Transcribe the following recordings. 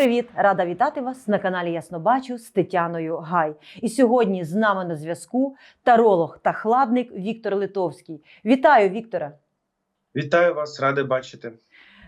привіт! Рада вітати вас на каналі Яснобачу з Тетяною Гай. І сьогодні з нами на зв'язку таролог та хладник Віктор Литовський. Вітаю, Віктора! Вітаю вас, радий бачити.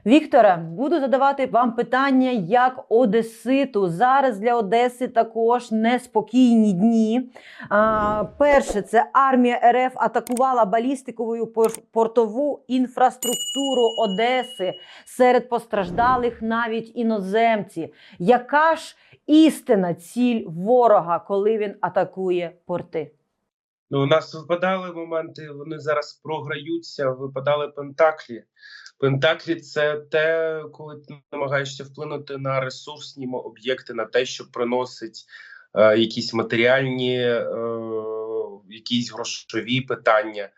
Вікторе, буду задавати вам питання як Одеситу. Зараз для Одеси також неспокійні дні. А, перше, це армія РФ атакувала балістиковою портову інфраструктуру Одеси. Серед постраждалих навіть іноземці. Яка ж істина ціль ворога, коли він атакує порти? Ну, у нас випадали моменти, вони зараз програються. Випадали пентаклі. Пентаклі це те, коли ти намагаєшся вплинути на ресурсні об'єкти, на те, що приносить е, якісь матеріальні, е, якісь грошові питання.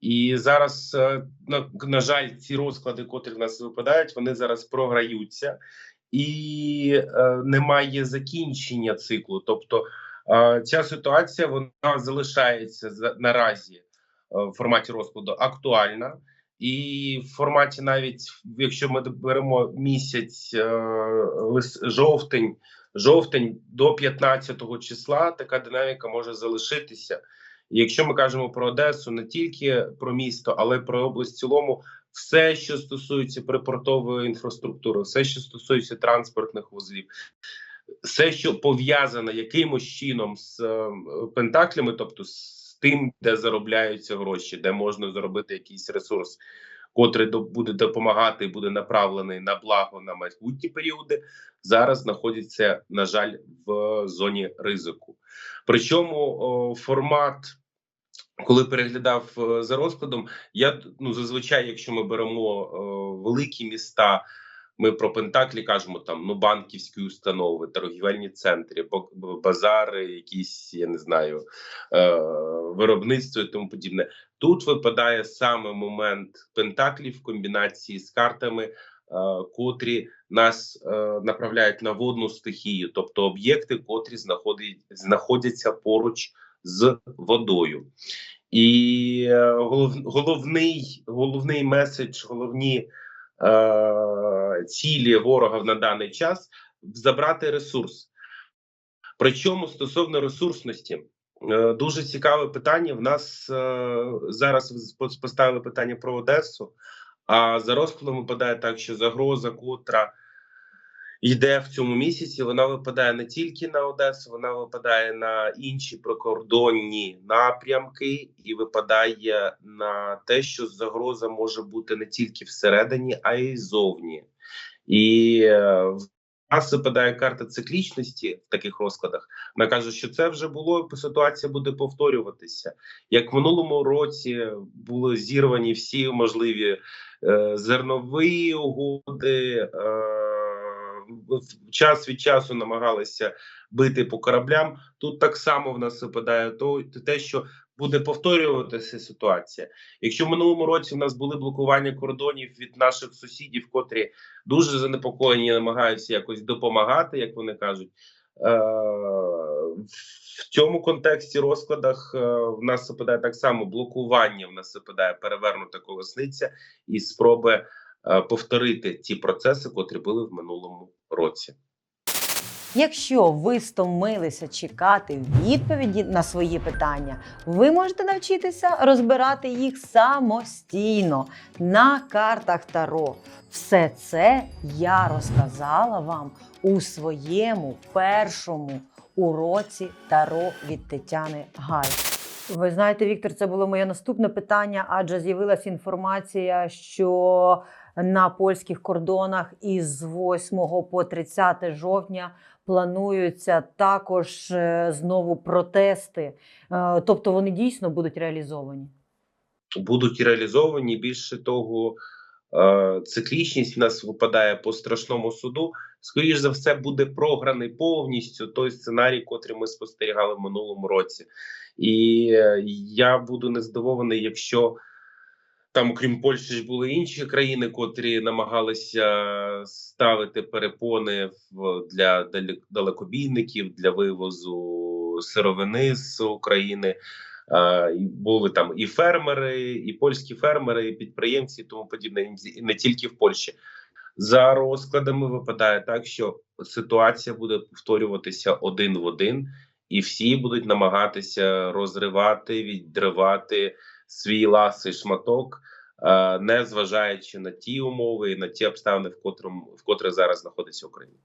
І зараз, е, на, на жаль, ці розклади, котрі в нас випадають, вони зараз програються, і е, немає закінчення циклу. Тобто Е, Ця ситуація вона залишається за- наразі е, в форматі розкладу актуальна, і в форматі, навіть якщо ми беремо місяць е, жовтень, жовтень до 15 числа, така динаміка може залишитися. І якщо ми кажемо про Одесу, не тільки про місто, але й про область в цілому, все, що стосується припортової інфраструктури, все, що стосується транспортних вузлів, все, що пов'язане якимось чином з е, пентаклями, тобто з тим, де заробляються гроші, де можна заробити якийсь ресурс, котрий буде допомагати, буде направлений на благо на майбутні періоди, зараз знаходиться, на жаль, в зоні ризику. Причому о, формат. Коли переглядав е, за розкладом, я ну зазвичай, якщо ми беремо е, великі міста, ми про Пентаклі кажемо там ну банківські установи, торгівельні центри, базари, якісь я не знаю, е, виробництво і тому подібне. Тут випадає саме момент Пентаклів в комбінації з картами, е, котрі нас е, направляють на водну стихію, тобто об'єкти, котрі знаходять, знаходяться поруч з водою. І е, голов, головний, головний меседж, головні е, цілі ворога на даний час забрати ресурс. Причому стосовно ресурсності, е, дуже цікаве питання. В нас е, зараз ви поставили питання про Одесу, а за розкладом випадає так, що загроза, котра йде в цьому місяці, вона випадає не тільки на Одесу, вона випадає на інші прикордонні напрямки і випадає на те, що загроза може бути не тільки всередині, а й зовні. І е, в нас випадає карта циклічності в таких розкладах. Вона каже, що це вже було, ситуація буде повторюватися. Як в минулому році були зірвані всі можливі е, зернові угоди. Е, час від часу намагалися бити по кораблям. Тут так само в нас випадає то те, що буде повторюватися ситуація. Якщо в минулому році в нас були блокування кордонів від наших сусідів, котрі дуже занепокоєні, намагаються якось допомагати, як вони кажуть. Е, в цьому контексті розкладах е, в нас випадає так само блокування. В нас випадає перевернута колесниця і спроби повторити ті процеси, котрі були в минулому році. Якщо ви стомилися чекати відповіді на свої питання, ви можете навчитися розбирати їх самостійно на картах Таро. Все це я розказала вам у своєму першому уроці Таро від Тетяни Гай. Ви знаєте, Віктор, це було моє наступне питання, адже з'явилася інформація, що на польських кордонах із 8 по 30 жовтня плануються також е, знову протести. Е, Тобто вони дійсно будуть реалізовані. будуть реалізовані. Більше того, е, циклічність в нас випадає по страшному суду. Скоріше за все, буде програний повністю той сценарій, котрий ми спостерігали в минулому році. І я буду нездивований, якщо там, окрім Польщі, ж були інші країни, котрі намагалися ставити перепони для далекобійників для вивозу сировини з України. І були там і фермери, і польські фермери, і підприємці, і тому подібне, і не тільки в Польщі. За розкладами випадає так, що ситуація буде повторюватися один в один, і всі будуть намагатися розривати, відривати свій ласий шматок, е, не зважаючи на ті умови і на ті обставини, в котрому в котрих зараз знаходиться Україна.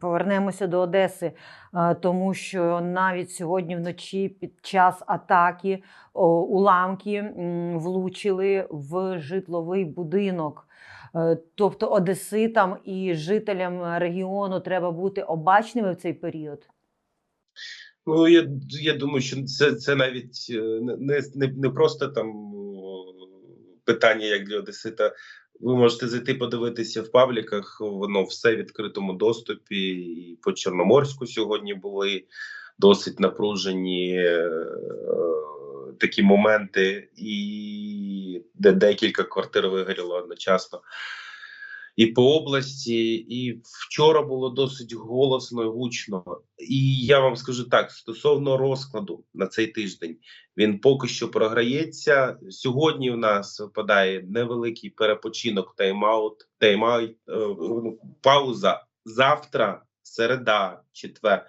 Повернемося до Одеси, е, тому що навіть сьогодні вночі під час атаки уламки влучили в житловий будинок. Е, Тобто одеситам і жителям регіону треба бути обачними в цей період. Ну я, я думаю, що це, це навіть е, не, не, не просто там питання, як для Одесита. Ви можете зайти подивитися в пабліках, воно все в відкритому доступі. І по Чорноморську сьогодні були досить напружені е, такі моменти, і де декілька квартир вигоріло одночасно. І по області, і вчора було досить голосно і гучно. І я вам скажу так: стосовно розкладу на цей тиждень, він поки що програється. Сьогодні у нас випадає невеликий перепочинок, тайм-аут, тайм-аут, е, ну, пауза. Завтра, середа, четвер.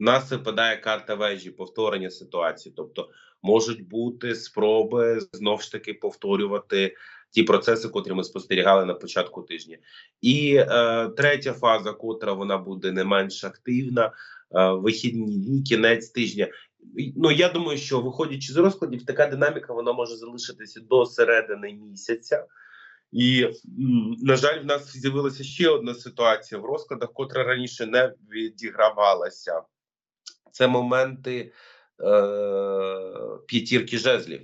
У нас випадає карта вежі, повторення ситуації. Тобто можуть бути спроби знов ж таки повторювати ті процеси, котрі ми спостерігали на початку тижня. І е, третя фаза, котра вона буде не менш активна, е, вихідні дні, кінець тижня. Ну я думаю, що виходячи з розкладів, така динаміка вона може залишитися до середини місяця. І на жаль, в нас з'явилася ще одна ситуація в розкладах, котра раніше не відігравалася. Це моменти е, п'ятірки жезлів.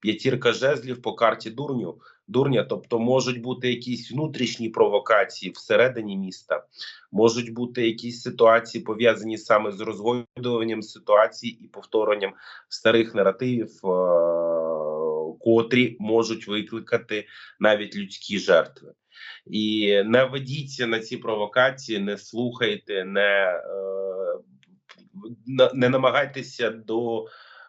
П'ятірка жезлів по карті дурню. Дурня, тобто можуть бути якісь внутрішні провокації всередині міста, можуть бути якісь ситуації пов'язані саме з розгойдуванням ситуацій і повторенням старих наративів, е, котрі можуть викликати навіть людські жертви. І не ведіться на ці провокації, не слухайте, не, е, не намагайтеся до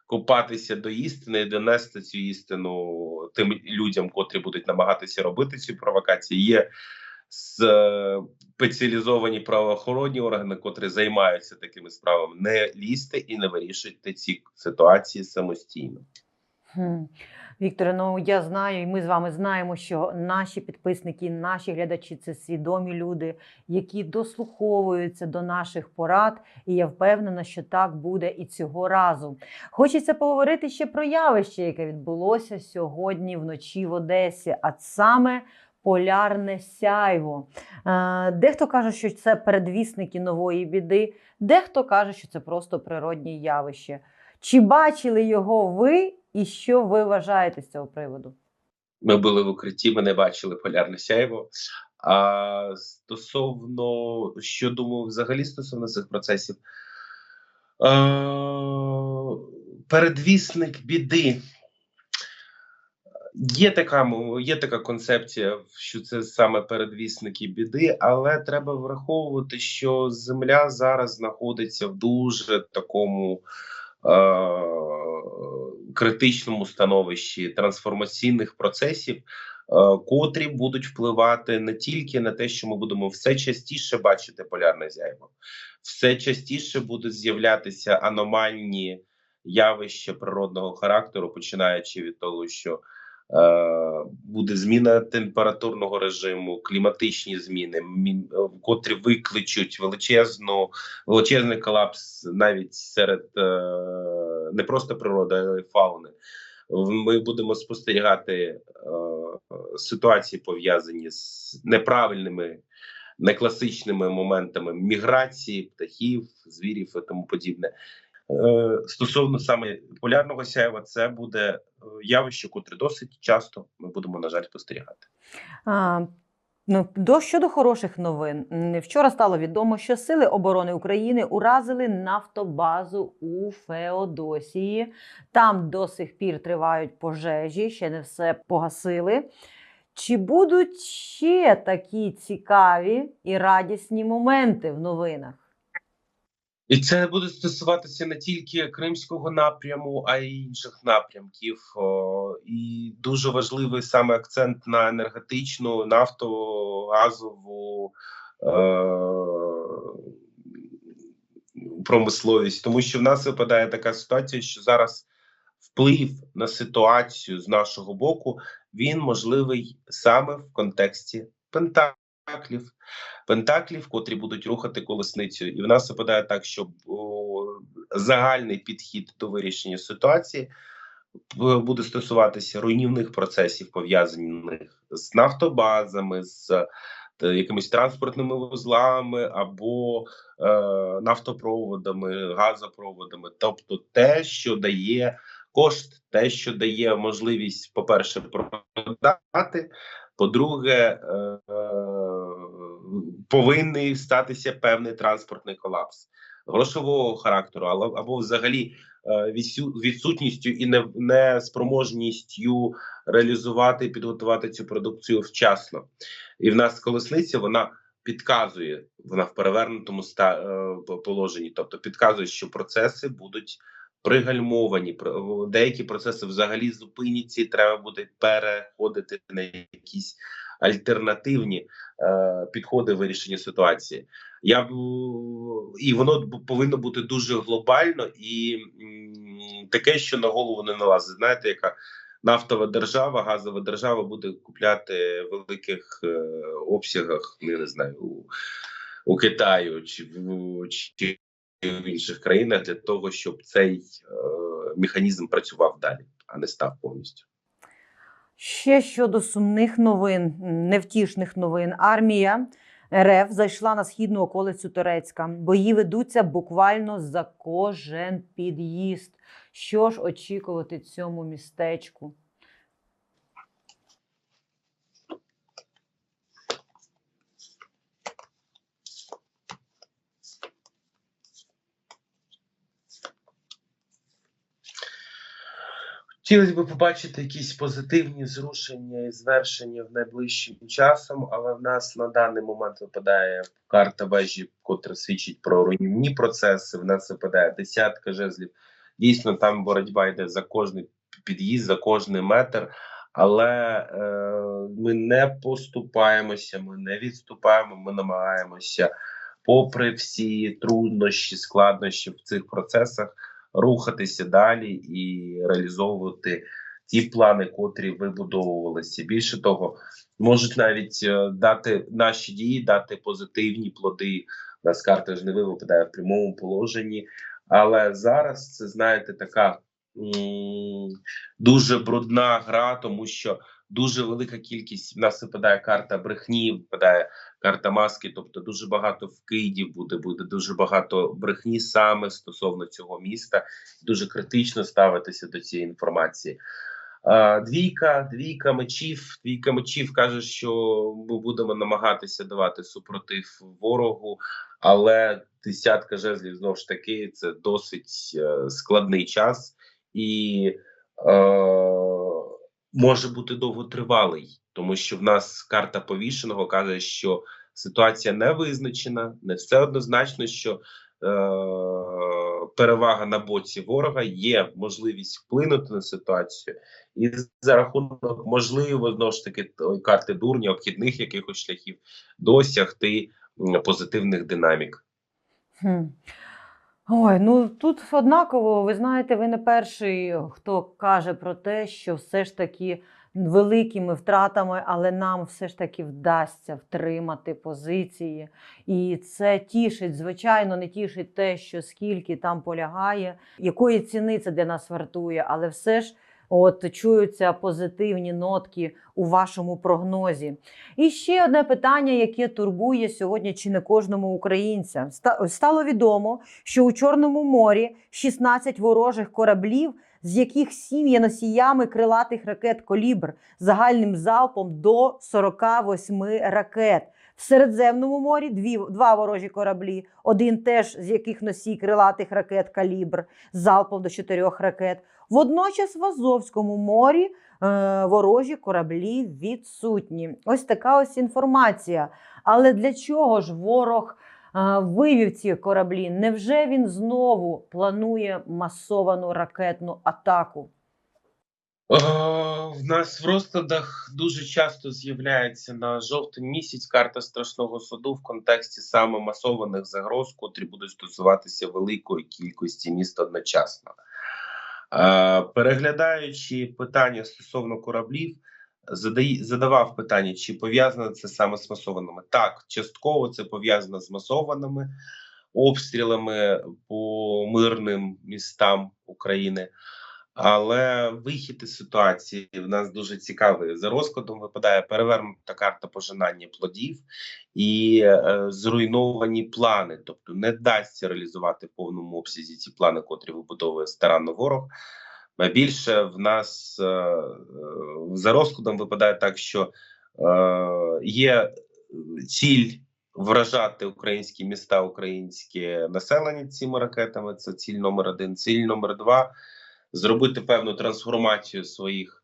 копатися до істини донести цю істину тим людям, котрі будуть намагатися робити ці провокації. Є е, спеціалізовані правоохоронні органи, котрі займаються такими справами. Не лізьте і не вирішуйте ці ситуації самостійно. Вікторе, ну я знаю, і ми з вами знаємо, що наші підписники, наші глядачі це свідомі люди, які дослуховуються до наших порад, і я впевнена, що так буде і цього разу. Хочеться поговорити ще про явище, яке відбулося сьогодні вночі в Одесі, а саме полярне сяйво. Е, Дехто каже, що це передвісники нової біди, дехто каже, що це просто природнє явище. Чи бачили його ви, і що ви вважаєте з цього приводу? Ми були в укритті, ми не бачили полярне сяйво. А стосовно що думаю, взагалі стосовно цих процесів, е, передвісник біди. Є така, є така концепція, що це саме передвісники біди, але треба враховувати, що Земля зараз знаходиться в дуже такому е- критичному становищі трансформаційних процесів, е- котрі будуть впливати не тільки на те, що ми будемо все частіше бачити полярне зяйво, все частіше будуть з'являтися аномальні явища природного характеру, починаючи від того, що Е, буде зміна температурного режиму, кліматичні зміни, мі- котрі викличуть величезну величезний колапс навіть серед е, не просто природи, але й фауни. Ми будемо спостерігати е, ситуації пов'язані з неправильними, некласичними моментами міграції птахів, звірів і тому подібне. Е, Стосовно саме полярного сяєва, це буде е, явище, котре досить часто ми будемо, на жаль, спостерігати. А, ну, до, щодо хороших новин, вчора стало відомо, що Сили оборони України уразили нафтобазу у Феодосії. Там до сих пір тривають пожежі, ще не все погасили. Чи будуть ще такі цікаві і радісні моменти в новинах? І це буде стосуватися не тільки кримського напряму, а й інших напрямків. І дуже важливий саме акцент на енергетичну, нафтову, газову е- промисловість, тому що в нас випадає така ситуація, що зараз вплив на ситуацію з нашого боку він можливий саме в контексті пентаклів. Пентаклів, котрі будуть рухати колесницю, і в нас випадає так, що о, загальний підхід до вирішення ситуації буде стосуватися руйнівних процесів, пов'язаних з нафтобазами, з е, якимись транспортними вузлами або е, нафтопроводами, газопроводами, тобто те, що дає кошт, те, що дає можливість, по-перше, продати. По-друге, е, е, повинний статися певний транспортний колапс грошового характеру, або взагалі е, відсутністю і неспроможністю реалізувати і підготувати цю продукцію вчасно. І в нас колесниця вона підказує, вона в перевернутому е, по- положенні, тобто підказує, що процеси будуть пригальмовані. Деякі процеси взагалі зупиняться, і треба буде переходити на якісь альтернативні е, підходи вирішення ситуації. Я б і воно повинно бути дуже глобально і м, таке, що на голову не налазить. Знаєте, яка нафтова держава, газова держава буде купляти в великих е, обсягах, ну, я не знаю, у, у Китаю чи в чи в інших країнах для того, щоб цей е, механізм працював далі, а не став повністю. Ще щодо сумних новин, невтішних новин. Армія РФ зайшла на східну околицю Турецька. Бої ведуться буквально за кожен під'їзд. Що ж очікувати цьому містечку? Хотілося б побачити якісь позитивні зрушення і звершення в найближчим часом, але в нас на даний момент випадає карта вежі, котра свідчить про руйнівні процеси. В нас випадає десятка жезлів. Дійсно, там боротьба йде за кожний під'їзд, за кожний метр. Але е, ми не поступаємося, ми не відступаємо, ми намагаємося, попри всі труднощі, складнощі в цих процесах, рухатися далі і реалізовувати ті плани, котрі вибудовувалися. Більше того, можуть навіть е, дати наші дії, дати позитивні плоди. У нас карта жниви випадає в прямому положенні. Але зараз це знаєте така м, дуже брудна гра, тому що дуже велика кількість в нас випадає карта брехні, випадає карта маски, тобто дуже багато вкидів буде, буде дуже багато брехні саме стосовно цього міста. Дуже критично ставитися до цієї інформації. Двійка, двійка мечів. Двійка мечів каже, що ми будемо намагатися давати супротив ворогу, але десятка жезлів знову ж таки це досить е, складний час і е, може бути довготривалий, тому що в нас карта повішеного каже, що ситуація не визначена, не все однозначно, що е, перевага на боці ворога є можливість вплинути на ситуацію, і за рахунок можливо знову ж таки карти дурня, обхідних якихось шляхів досягти позитивних динамік. Хм. Ой, ну тут однаково, ви знаєте, ви не перший, хто каже про те, що все ж таки великими втратами, але нам все ж таки вдасться втримати позиції. І це тішить, звичайно, не тішить те, що скільки там полягає, якої ціни це для нас вартує, але все ж. От чуються позитивні нотки у вашому прогнозі. І ще одне питання, яке турбує сьогодні чи не кожному українця. Ста- Стало відомо, що у Чорному морі 16 ворожих кораблів, з яких 7 є носіями крилатих ракет Колібр загальним залпом до 48 ракет. В Середземному морі дві, два ворожі кораблі, один теж з яких носій крилатих ракет Калібр залпом до 4 ракет. Водночас в Азовському морі е, ворожі кораблі відсутні. Ось така ось інформація. Але для чого ж ворог а, вивів ці кораблі? Невже він знову планує масовану ракетну атаку? В нас в розкладах дуже часто з'являється на жовтий місяць карта страшного суду в контексті саме масованих загроз, котрі будуть стосуватися великої кількості міст одночасно. Переглядаючи питання стосовно кораблів, задавав питання, чи пов'язано це саме з масованими. Так, частково це пов'язано з масованими обстрілами по мирним містам України. Але вихід із ситуації в нас дуже цікавий. За розкладом випадає перевернута карта пожинання плодів і е, зруйновані плани. Тобто не вдасться реалізувати в повному обсязі ці плани, котрі вибудовує старанно ворог. Більше в нас е, е, за розкладом випадає так, що е, є ціль вражати українські міста, українське населення цими ракетами. Це ціль номер один. Ціль номер два зробити певну трансформацію своїх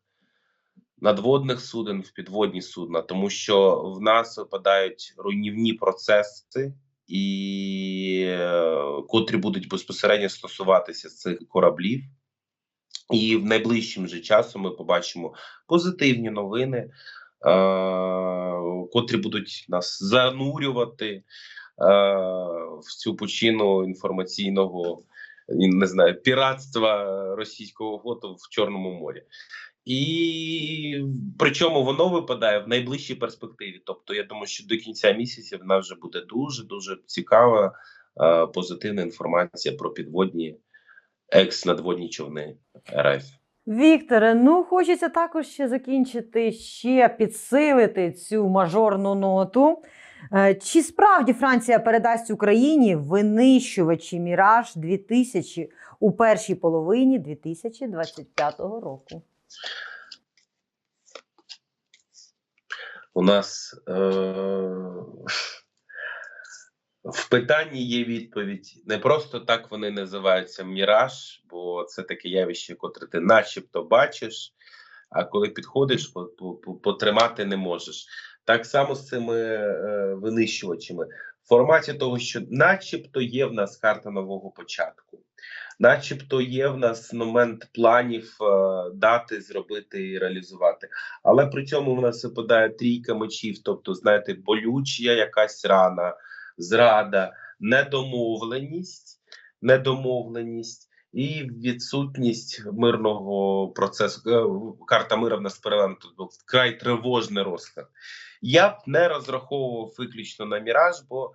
надводних суден в підводні судна, тому що в нас випадають руйнівні процеси, і е, котрі будуть безпосередньо стосуватися цих кораблів. І в найближчим же часом ми побачимо позитивні новини, е, котрі будуть нас занурювати е, в цю пучину інформаційного не знаю, піратства російського флоту в Чорному морі. І причому воно випадає в найближчій перспективі. Тобто, я думаю, що до кінця місяця в нас вже буде дуже дуже цікава е, позитивна інформація про підводні екс-надводні човни РФ. Вікторе, ну хочеться також ще закінчити, ще підсилити цю мажорну ноту. Е, Чи справді Франція передасть Україні винищувачі Міраж 2000 у першій половині 2025 року? У нас е- в питанні є відповідь. Не просто так вони називаються міраж, бо це таке явище, котре ти начебто бачиш, а коли підходиш, по- по- по- потримати не можеш. Так само з цими е, винищувачами. В форматі того, що начебто є в нас карта нового початку, начебто є в нас момент планів е, дати, зробити і реалізувати. Але при цьому в нас випадає трійка мечів, тобто, знаєте, болюча якась рана, зрада, недомовленість, недомовленість і відсутність мирного процесу. Е, Карта мира в нас перевернута, вкрай тривожний розклад. Я б не розраховував виключно на міраж, бо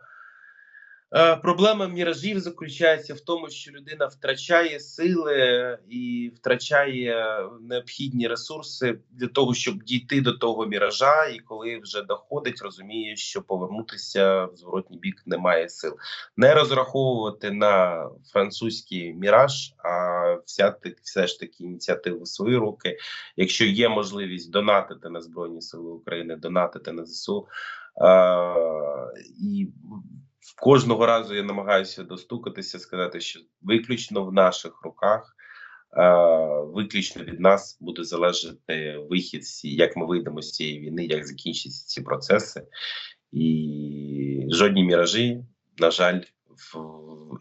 Проблема міражів заключається в тому, що людина втрачає сили і втрачає необхідні ресурси для того, щоб дійти до того міража, і коли вже доходить, розуміє, що повернутися в зворотній бік немає сил. Не розраховувати на французький міраж, а взяти все ж таки ініціативу в свої руки. Якщо є можливість донатити на Збройні Сили України, донатити на ЗСУ. Е, і кожного разу я намагаюся достукатися, сказати, що виключно в наших руках, е, виключно від нас буде залежати вихід, як ми вийдемо з цієї війни, як закінчаться ці процеси, і жодні міражі, на жаль, в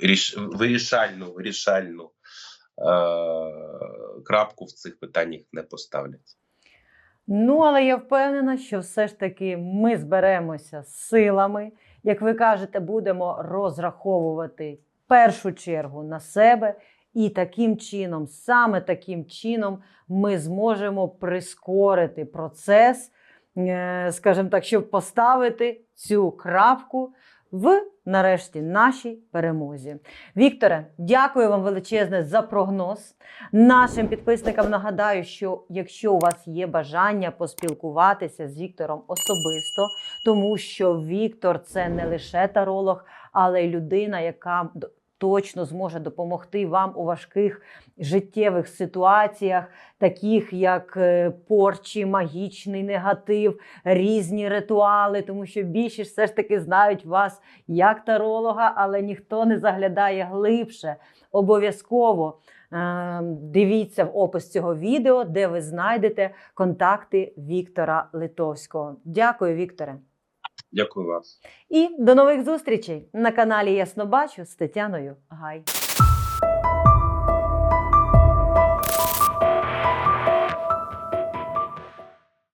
ріш, вирішальну вирішальну е, крапку в цих питаннях не поставлять. Ну, але я впевнена, що все ж таки ми зберемося силами. Як ви кажете, будемо розраховувати першу чергу на себе, і таким чином, саме таким чином, ми зможемо прискорити процес, е, скажімо так, щоб поставити цю крапку в нарешті нашій перемозі. Вікторе, дякую вам величезне за прогноз. Нашим підписникам нагадаю, що якщо у вас є бажання поспілкуватися з Віктором особисто, тому що Віктор це не лише таролог, але й людина, яка точно зможе допомогти вам у важких життєвих ситуаціях, таких як е, порчі, магічний негатив, різні ритуали, тому що більшість все ж таки знають вас як таролога, але ніхто не заглядає глибше. Обов'язково е, дивіться в опис цього відео, де ви знайдете контакти Віктора Литовського. Дякую, Вікторе. Дякую вам. І до нових зустрічей на каналі Ясно Бачу з Тетяною Гай.